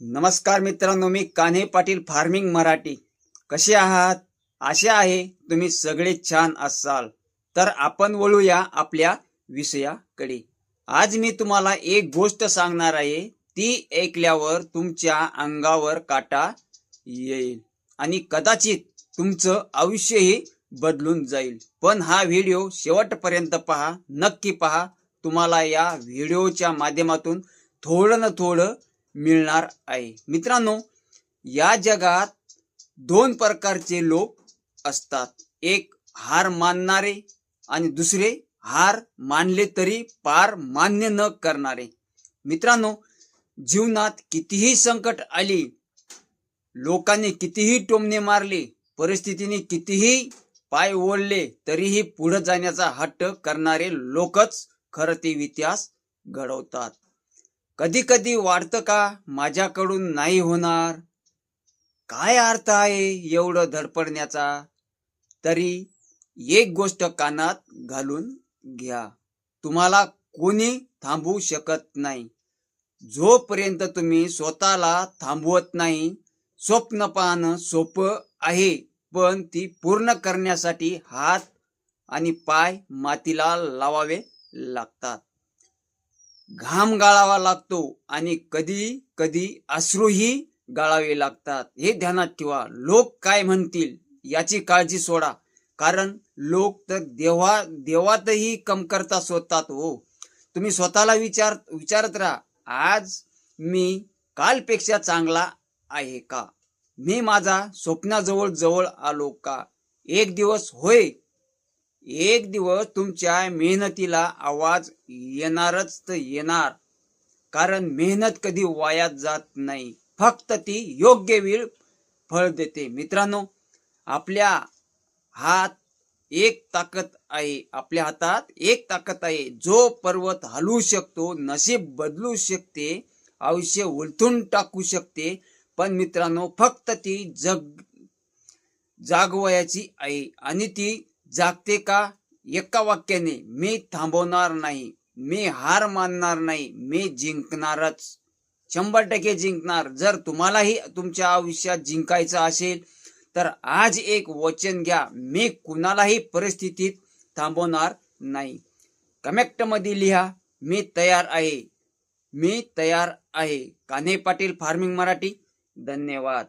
नमस्कार मित्रांनो मी कान्हे पाटील फार्मिंग मराठी. कसे आहात? आशा आहे तुम्ही सगळे छान असाल. तर आपण वळूया आपल्या विषयाकडे. आज मी तुम्हाला एक गोष्ट सांगणार आहे. ती ऐकल्यावर तुमच्या अंगावर काटा येईल आणि कदाचित तुमचं आयुष्यही बदलून जाईल. पण हा व्हिडिओ शेवटपर्यंत पहा. नक्की पहा. तुम्हाला या व्हिडिओच्या माध्यमातून थोडं ना थोडं मिळणार आहे. मित्रांनो या जगात दोन प्रकारचे लोक असतात. एक हार मानणारे आणि दुसरे हार मानले तरी पार मान्य न करणारे. मित्रांनो जीवनात कितीही संकट आली लोकांनी कितीही टोमणे मारले परिस्थितीने कितीही पाय ओढले तरीही पुढे जाण्याचा हट्ट करणारे लोकच खरं ते इतिहास घडवतात. कधी कधी वाटतं का माझ्याकडून नाही होणार? काय अर्थ आहे एवढं धडपडण्याचा? तरी एक गोष्ट कानात घालून घ्या. तुम्हाला कोणी थांबवू शकत नाही. जोपर्यंत तुम्ही स्वतःला थांबवत नाही स्वप्न पाहणं सोपं आहे पण ती पूर्ण करण्यासाठी हात आणि पाय मातीला लावावे लागतात. घाम गाळावा लागतो आणि कधी कधी अश्रूही गाळावे लागतात. हे ध्यानात ठेवा. लोक काय म्हणतील याची काळजी सोडा. कारण लोक तर देवा देवातही कमकरता शोधतात हो. तुम्ही स्वतःला विचार विचारत राहा. आज मी कालपेक्षा चांगला आहे का? मी माझा स्वप्नाजवळ जवळ आलो का? एक दिवस होय एक दिवस तुमच्या मेहनतीला आवाज येणारच तर येणार. कारण मेहनत कधी वायात जात नाही. फक्त ती योग्य वेळ फळ देते. मित्रांनो आपल्या हात एक ताकद आहे. आपल्या हातात एक ताकद आहे. जो पर्वत हलवू शकतो नशीब बदलू शकते आयुष्य उलथून टाकू शकते. पण मित्रांनो फक्त ती जग जागवायची आहे. आणि ती जागते का? एका वाक्याने मी थांबवणार नाही मी हार मानणार नाही मी जिंकणारच. शंभर टक्के जिंकणार. जर तुम्हालाही तुमच्या आयुष्यात जिंकायचं असेल तर आज एक वचन घ्या. मी कुणालाही परिस्थितीत थांबवणार नाही. कमेक्टमध्ये लिहा मी तयार आहे मी तयार आहे. कान्हे पाटील फार्मिंग मराठी. धन्यवाद.